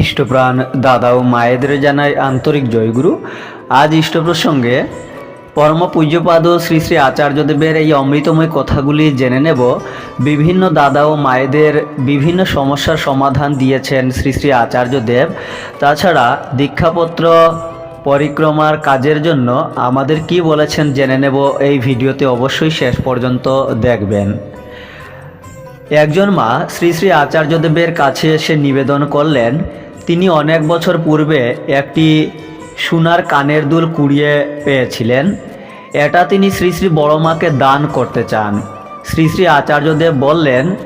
ইষ্টপ্রাণ দাদা ও মায়েদের জানাই আন্তরিক জয়গুরু। আজ ইষ্ট প্রসঙ্গে পরম পূজ্যপাদ শ্রী শ্রী আচার্যদেবের এই অমৃতময় কথাগুলি জেনে নেব। বিভিন্ন দাদা ও মায়েদের বিভিন্ন সমস্যার সমাধান দিয়েছেন শ্রী শ্রী আচার্যদেব তাছাড়া দীক্ষাপত্র পরিক্রমার কাজের জন্য আমাদের কি বলেছেন জেনে নেব। এই ভিডিওতে অবশ্যই শেষ পর্যন্ত দেখবেন। একজন মা শ্রী শ্রী আচার্যদেবের কাছে এসে নিবেদন করলেন, তিনি অনেক বছর পূর্বে একটি সোনার কানের দুল কুড়িয়ে পেয়েছিলেন। এটা তিনি শ্রী শ্রী বড় মাকে দান করতে চান। শ্রী শ্রী আচার্যদেব বললেন,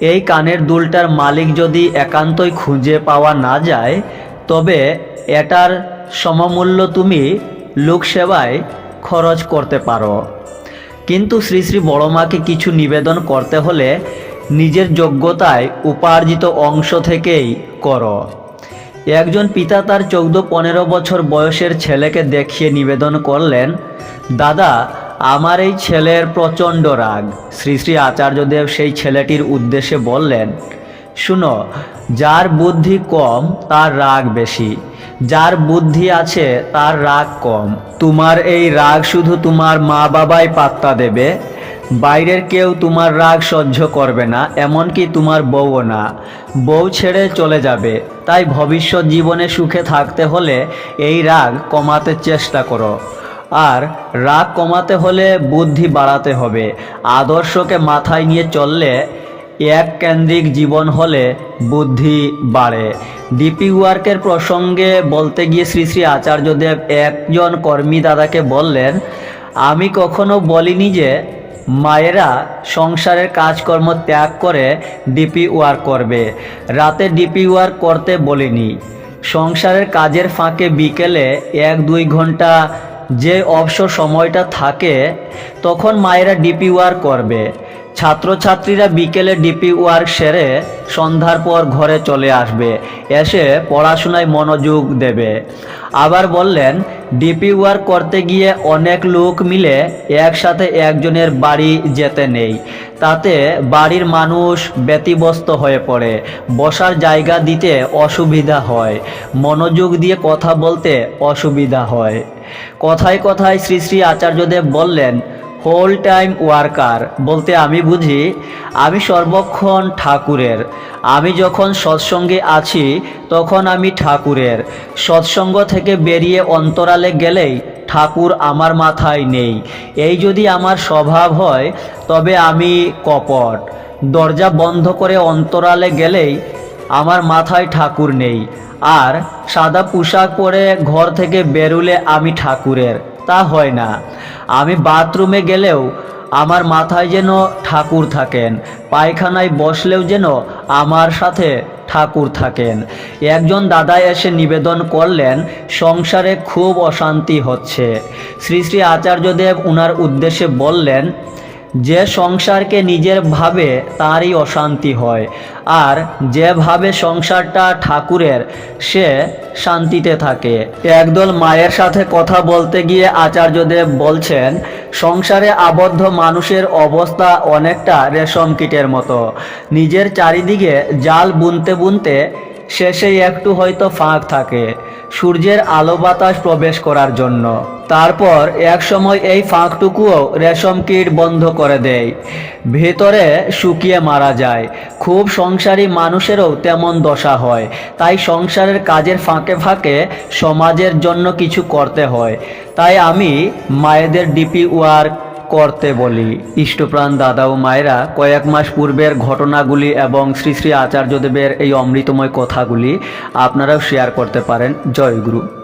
এই কানের দুলটার মালিক যদি একান্তই খুঁজে পাওয়া না যায়, তবে এটার সমমূল্য তুমি লোকসেবায় খরচ করতে পারো। কিন্তু শ্রী শ্রী বড়মাকে কিছু নিবেদন করতে হলে নিজের যোগ্যতায় উপার্জিত অংশ থেকেই কর। একজন পিতা তার চৌদ্দ পনেরো বছর বয়সের ছেলেকে দেখিয়ে নিবেদন করলেন, দাদা, আমার এই ছেলের প্রচণ্ড রাগ। শ্রী শ্রী আচার্যদেব সেই ছেলেটির উদ্দেশ্যে বললেন, শুনো, যার বুদ্ধি কম, তার রাগ বেশি। যার বুদ্ধি আছে, তার রাগ কম। তোমার এই রাগ শুধু তোমার মা বাবাই পাত্তা দেবে বাইরের কেউ তোমার রাগ সহ্য করবে না, এমনকি তোমার বউও না। বউ ছেড়ে চলে যাবে, তাই ভবিষ্যৎ জীবনে সুখে থাকতে হলে এই রাগ কমাতে চেষ্টা করো। আর রাগ কমাতে হলে বুদ্ধি বাড়াতে হবে। আদর্শকে মাথায় নিয়ে চললে এক কেন্দ্রিক জীবন হলে বুদ্ধি বাড়ে। ডিপি ওয়ার্কের প্রসঙ্গে বলতে গিয়ে শ্রী শ্রী আচার্যদেব একজন কর্মী দাদাকে বললেন, আমি কখনো বলিনি যে মায়েরা সংসারের কাজকর্ম ত্যাগ করে ডিপি ওয়ার করবে। রাতে ডিপি ওয়ার করতে বলিনি। সংসারের কাজের ফাঁকে বিকেলে এক দুই ঘণ্টা যে অবসর সময়টা থাকে, তখন মায়েরা ডিপি ওয়ার করবে। ছাত্রছাত্রীরা বিকেলে ডিপি ওয়ার্ক সেরে সন্ধ্যার পর ঘরে চলে আসবে, এসে পড়াশোনায় মনোযোগ দেবে। আবার বললেন, ডিপি ওয়ার্ক করতে গিয়ে অনেক লোক মিলে একসাথে একজনের বাড়ি যেতে নেই। তাতে বাড়ির মানুষ ব্যতিব্যস্ত হয়ে পড়ে, বসার জায়গা দিতে অসুবিধা হয়, মনোযোগ দিয়ে কথা বলতে অসুবিধা হয়। কথায় কথায় শ্রী শ্রী আচার্যদেব বললেন হোল টাইম ওয়ার্কার বলতে আমি বুঝি, আমি সর্বক্ষণ ঠাকুরের। আমি যখন সৎসঙ্গে আছি, তখন আমি ঠাকুরের। সৎসঙ্গ থেকে বেরিয়ে অন্তরালে গেলেই ঠাকুর আমার মাথায় নেই। এই যদি আমার স্বভাব হয়, তবে আমি কপট। দরজা বন্ধ করে অন্তরালে গেলেই আমার মাথায় ঠাকুর নেই। আর সাদা পোশাক পরে ঘর থেকে বেরুলে আমি ঠাকুরের। তা হয় না। আমি বাথরুমে গেলেও আমার মাথায় যেন ঠাকুর থাকেন, পায়খানায় বসলেও যেন আমার সাথে ঠাকুর থাকেন। একজন দাদা এসে নিবেদন করলেন, সংসারে খুব অশান্তি হচ্ছে। শ্রী শ্রী আচার্যদেব উনার উদ্দেশ্যে বললেন যে সংসারকে নিজের ভাবে তারই অশান্তি হয়, আর যেভাবে সংসারটা ঠাকুরের, সে শান্তিতে থাকে। একদল মায়ের সাথে কথা বলতে গিয়ে আচার্যদেব বলছেন, সংসারে আবদ্ধ মানুষের অবস্থা অনেকটা রেশম কীটের মতো। নিজের চারিদিকে জাল বুনতে বুনতে শেষে একটু হয়তো ফাঁক থাকে। সূর্যের আলো বাতাস প্রবেশ করার জন্য। তারপর এক সময় এই ফাঁকটুকুও রেশম কীট বন্ধ করে দেয়। ভেতরে শুকিয়ে মারা যায়। খুব সংসারী মানুষেরও তেমন দশা হয়। তাই সংসারের কাজের ফাঁকে ফাঁকে সমাজের জন্য কিছু করতে হয়। তাই আমি মায়েদের ডিপি ওয়ার্ক করতে বলি। ইষ্টপ্রাণ দাদা ও মায়েরা কয়েক মাস পূর্বের ঘটনাগুলি এবং শ্রী শ্রী আচার্যদেবের এই অমৃতময় কথাগুলি আপনারাও শেয়ার করতে পারেন। জয় গুরু।